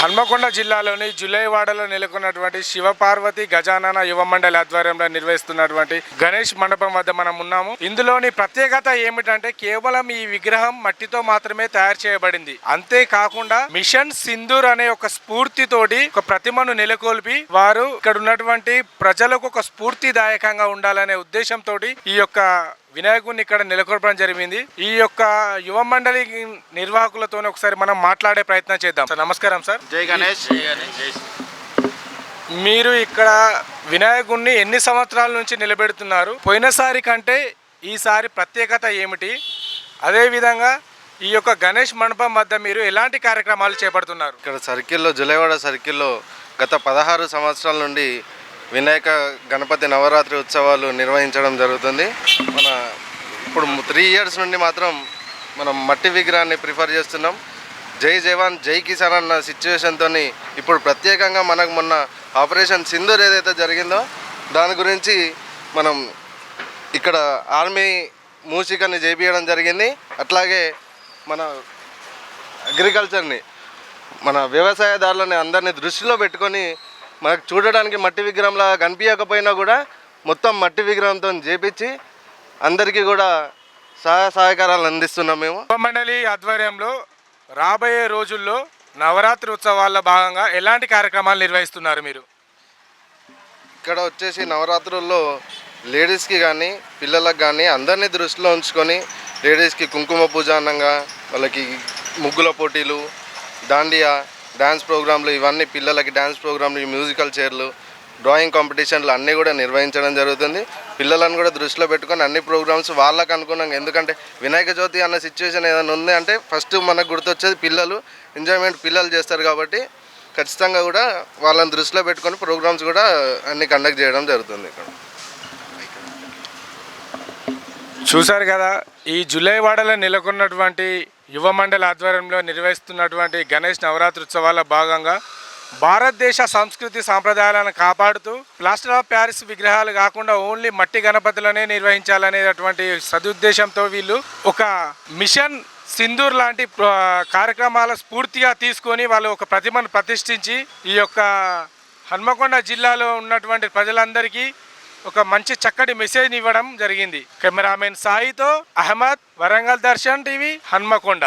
హన్మకొండ జిల్లాలోని జులైవాడలో నెలకొన్నటువంటి శివపార్వతి గజానన యువ మండలి ఆధ్వర్యంలో నిర్వహిస్తున్నటువంటి గణేష్ మండపం వద్ద మనం ఉన్నాము. ఇందులోని ప్రత్యేకత ఏమిటంటే కేవలం ఈ విగ్రహం మట్టితో మాత్రమే తయారు చేయబడింది. అంతేకాకుండా మిషన్ సింధూర్ అనే ఒక స్ఫూర్తితోటి ఒక ప్రతిమను నెలకొల్పి వారు ఇక్కడ ఉన్నటువంటి ప్రజలకు ఒక స్ఫూర్తిదాయకంగా ఉండాలనే ఉద్దేశంతో ఈ యొక్క వినాయకుడిని ఇక్కడ నెలకొల్పడం జరిగింది. ఈ యొక్క యువ మండలి నిర్వాహకులతో ఒకసారి మనం మాట్లాడే ప్రయత్నం చేద్దాం. సార్ నమస్కారం సార్. జై గణేష్ మీరు ఇక్కడ వినాయకుడిని ఎన్ని సంవత్సరాల నుంచి నిలబెడుతున్నారు? పోయినసారి కంటే ఈసారి ప్రత్యేకత ఏమిటి? అదేవిధంగా ఈ యొక్క గణేష్ మండపం వద్ద మీరు ఎలాంటి కార్యక్రమాలు చేపడుతున్నారు? ఇక్కడ సర్కిల్లో జులైవాడ సర్కిల్లో గత పదహారు సంవత్సరాల నుండి వినాయక గణపతి నవరాత్రి ఉత్సవాలు నిర్వహించడం జరుగుతుంది. మన ఇప్పుడు త్రీ ఇయర్స్ నుండి మాత్రం మనం మట్టి విగ్రహాన్ని ప్రిఫర్ చేస్తున్నాం. జై జవాన్ జై కిసాన్ అన్న సిచ్యువేషన్తో ఇప్పుడు ప్రత్యేకంగా మనకు మొన్న ఆపరేషన్ సింధూర్ ఏదైతే జరిగిందో దాని గురించి మనం ఇక్కడ ఆర్మీ మూసికని చేపించడం జరిగింది. అట్లాగే మన అగ్రికల్చర్ని మన వ్యవసాయదారులని అందరినీ దృష్టిలో పెట్టుకొని మనకు చూడడానికి మట్టి విగ్రహంలా కనిపించకపోయినా కూడా మొత్తం మట్టి విగ్రహంతో చేపించి అందరికీ కూడా సహాయ సహకారాలు అందిస్తున్నాం మేము. మండలి ఆధ్వర్యంలో రాబోయే రోజుల్లో నవరాత్రి ఉత్సవాల్లో భాగంగా ఎలాంటి కార్యక్రమాలు నిర్వహిస్తున్నారు మీరు? ఇక్కడ వచ్చేసి నవరాత్రుల్లో లేడీస్కి కానీ పిల్లలకు కానీ అందరినీ దృష్టిలో ఉంచుకొని లేడీస్కి కుంకుమ పూజ అన్నంగా వాళ్ళకి ముగ్గుల పోటీలు దాండియా డ్యాన్స్ ప్రోగ్రాంలు ఇవన్నీ పిల్లలకి డ్యాన్స్ ప్రోగ్రాంలు మ్యూజికల్ చైర్లు డ్రాయింగ్ కాంపిటీషన్లు అన్నీ కూడా నిర్వహించడం జరుగుతుంది. పిల్లలను కూడా దృష్టిలో పెట్టుకొని అన్ని ప్రోగ్రామ్స్ వాళ్ళకు అనుకున్నాం ఎందుకంటే వినాయక చవితి అన్న సిచ్యువేషన్ ఏదైనా ఉంది అంటే ఫస్ట్ మనకు గుర్తొచ్చేది పిల్లలు ఎంజాయ్మెంట్ పిల్లలు చేస్తారు కాబట్టి ఖచ్చితంగా కూడా వాళ్ళని దృష్టిలో పెట్టుకొని ప్రోగ్రామ్స్ కూడా అన్ని కండక్ట్ చేయడం జరుగుతుంది ఇక్కడ. చూశారు కదా ఈ జులైవాడలో నెలకొన్నటువంటి యువ మండలి ఆధ్వర్యంలో నిర్వహిస్తున్నటువంటి గణేష్ నవరాత్రి ఉత్సవాల భాగంగా భారతదేశ సంస్కృతి సాంప్రదాయాలను కాపాడుతూ ప్లాస్టర్ ఆఫ్ ప్యారిస్ విగ్రహాలు కాకుండా ఓన్లీ మట్టి గణపతులనే నిర్వహించాలనేటటువంటి సదుద్దేశంతో వీళ్ళు ఒక మిషన్ సింధూర్ లాంటి కార్యక్రమాల స్ఫూర్తిగా తీసుకొని వాళ్ళు ఒక ప్రతిమను ప్రతిష్ఠించి ఈ యొక్క హన్మకొండ జిల్లాలో ఉన్నటువంటి ప్రజలందరికీ ఒక మంచి చక్కటి మెసేజ్ ఇవ్వడం జరిగింది. కెమెరామెన్ సాయితో అహ్మద్ వరంగల్ దర్శన్ టీవీ హన్మకొండ.